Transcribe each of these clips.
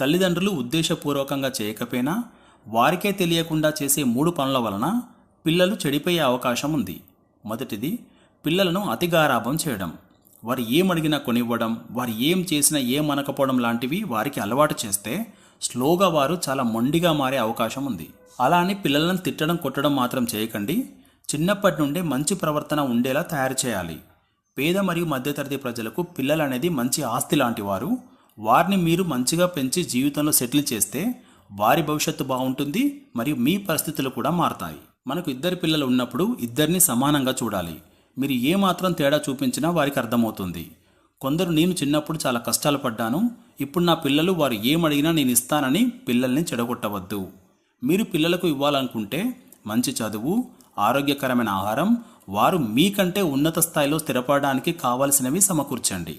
తల్లిదండ్రులు ఉద్దేశపూర్వకంగా చేయకపోయినా వారికే తెలియకుండా చేసే మూడు పనుల వలన పిల్లలు చెడిపోయే అవకాశం ఉంది. మొదటిది పిల్లలను అతి గారాభం చేయడం. వారు ఏమడిగినా కొనివ్వడం వారు ఏం చేసినా ఏం అనకపోవడం లాంటివి వారికి అలవాటు చేస్తే స్లోగా వారు చాలా మొండిగా మారే అవకాశం ఉంది. అలా అని పిల్లలను తిట్టడం కొట్టడం మాత్రం చేయకండి. చిన్నప్పటి నుండే మంచి ప్రవర్తన ఉండేలా తయారు చేయాలి. పేద మరియు మధ్యతరగతి ప్రజలకు పిల్లలు అనేది మంచి ఆస్తి లాంటి వారు వారిని మీరు మంచిగా పెంచి జీవితంలో సెటిల్ చేస్తే వారి భవిష్యత్తు బాగుంటుంది మరియు మీ పరిస్థితులు కూడా మారతాయి. మనకు ఇద్దరు పిల్లలు ఉన్నప్పుడు ఇద్దరిని సమానంగా చూడాలి. మీరు ఏ మాత్రం తేడా చూపించినా వారికి అర్థమవుతుంది. కొందరు నేను చిన్నప్పుడు చాలా కష్టాలు పడ్డాను. ఇప్పుడు నా పిల్లలు వారు ఏమడిగినా నేను ఇస్తానని పిల్లల్ని చెడగొట్టవద్దు. మీరు పిల్లలకు ఇవ్వాలనుకుంటే మంచి చదువు ఆరోగ్యకరమైన ఆహారం వారు మీకంటే ఉన్నత స్థాయిలో స్థిరపడడానికి కావలసినవి సమకూర్చండి.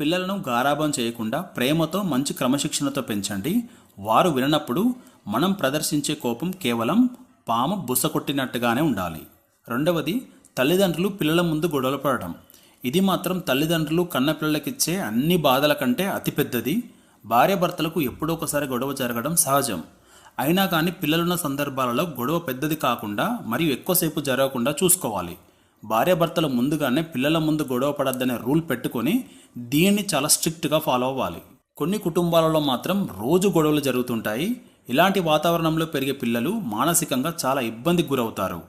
పిల్లలను గారాభం చేయకుండా ప్రేమతో మంచి క్రమశిక్షణతో పెంచండి. వారు విననప్పుడు మనం ప్రదర్శించే కోపం కేవలం పాము బుస కొట్టినట్టుగానే ఉండాలి. రెండవది తల్లిదండ్రులు పిల్లల ముందు గొడవలు పడటం. ఇది మాత్రం తల్లిదండ్రులు కన్నపిల్లలకిచ్చే అన్ని బాధల కంటే అతిపెద్దది భార్యాభర్తలకు ఎప్పుడో ఒకసారి గొడవ జరగడం సహజం. అయినా కానీ పిల్లలున్న సందర్భాలలో గొడవ పెద్దది కాకుండా మరియు ఎక్కువసేపు జరగకుండా చూసుకోవాలి. భార్యాభర్తలు ముందుగానే పిల్లల ముందు గొడవ పడద్దనే రూల్ పెట్టుకొని దీన్ని చాలా స్ట్రిక్ట్గా ఫాలో అవ్వాలి. కొన్ని కుటుంబాలలో మాత్రం రోజు గొడవలు జరుగుతుంటాయి. ఇలాంటి వాతావరణంలో పెరిగే పిల్లలు మానసికంగా చాలా ఇబ్బందికి గురవుతారు.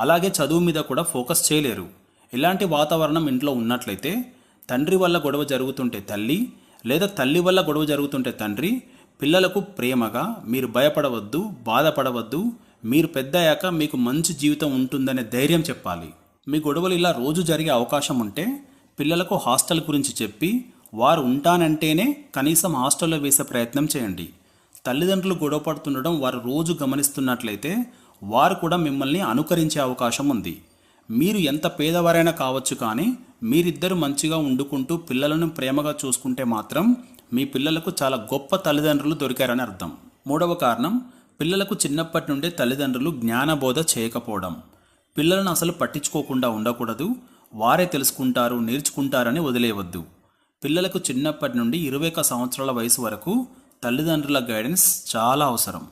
అలాగే చదువు మీద కూడా ఫోకస్ చేయలేరు. ఇలాంటి వాతావరణం ఇంట్లో ఉన్నట్లయితే తండ్రి వల్ల గొడవ జరుగుతుంటే తల్లి లేదా తల్లి వల్ల గొడవ జరుగుతుంటే తండ్రి పిల్లలకు ప్రేమగా మీరు భయపడవద్దు బాధపడవద్దు మీరు పెద్దయ్యాక మీకు మంచి జీవితం ఉంటుందనే ధైర్యం చెప్పాలి. మీ గొడవలు ఇలా రోజు జరిగే అవకాశం ఉంటే పిల్లలకు హాస్టల్ గురించి చెప్పి వారు ఉంటానంటేనే కనీసం హాస్టల్లో వేసే ప్రయత్నం చేయండి. తల్లిదండ్రులు గొడవ పడుతుండడం వారు రోజు గమనిస్తున్నట్లయితే వారు కూడా మిమ్మల్ని అనుకరించే అవకాశం ఉంది. మీరు ఎంత పేదవారైనా కావచ్చు కానీ మీరిద్దరు మంచిగా వండుకుంటూ పిల్లలను ప్రేమగా చూసుకుంటే మాత్రం మీ పిల్లలకు చాలా గొప్ప తల్లిదండ్రులు దొరికారని అర్థం. మూడవ కారణం పిల్లలకు చిన్నప్పటి నుండే తల్లిదండ్రులు జ్ఞానబోధ చేయకపోవడం. పిల్లలను అసలు పట్టించుకోకుండా ఉండకూడదు. వారే తెలుసుకుంటారు నేర్చుకుంటారని వదిలేయవద్దు. పిల్లలకు చిన్నప్పటి నుండి ఇరవై ఒక సంవత్సరాల వయసు వరకు తల్లిదండ్రుల గైడెన్స్ చాలా అవసరం.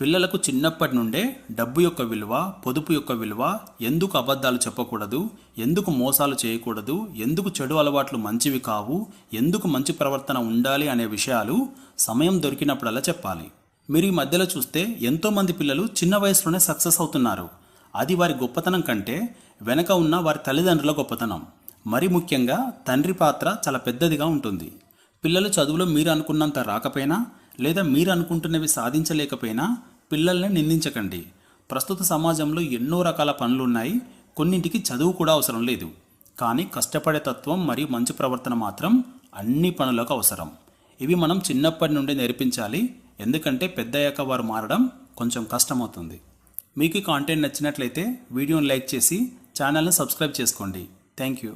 పిల్లలకు చిన్నప్పటి నుండే డబ్బు యొక్క విలువ పొదుపు యొక్క విలువ ఎందుకు అబద్ధాలు చెప్పకూడదు ఎందుకు మోసాలు చేయకూడదు ఎందుకు చెడు అలవాట్లు మంచివి కావు ఎందుకు మంచి ప్రవర్తన ఉండాలి అనే విషయాలు సమయం దొరికినప్పుడల్లా చెప్పాలి. మీరు ఈ మధ్యలో చూస్తే ఎంతోమంది పిల్లలు చిన్న వయసులోనే సక్సెస్ అవుతున్నారు. అది వారి గొప్పతనం కంటే వెనక ఉన్న వారి తల్లిదండ్రుల గొప్పతనం. మరి ముఖ్యంగా తండ్రి పాత్ర చాలా పెద్దదిగా ఉంటుంది. పిల్లలు చదువులో మీరు అనుకున్నంత రాకపోయినా లేదా మీరు అనుకుంటున్నవి సాధించలేకపోయినా పిల్లల్ని నిందించకండి. ప్రస్తుత సమాజంలో ఎన్నో రకాల పనులున్నాయి. కొన్నింటికి చదువు కూడా అవసరం లేదు. కానీ కష్టపడే తత్వం మరియు మంచి ప్రవర్తన మాత్రం అన్ని పనులకు అవసరం. ఇవి మనం చిన్నప్పటి నుండి నేర్పించాలి. ఎందుకంటే పెద్దయ్యాక వారు మారడం కొంచెం కష్టమవుతుంది. మీకు ఈ కాంటెంట్ నచ్చినట్లయితే వీడియోని లైక్ చేసి ఛానల్ని సబ్స్క్రైబ్ చేసుకోండి. Thank you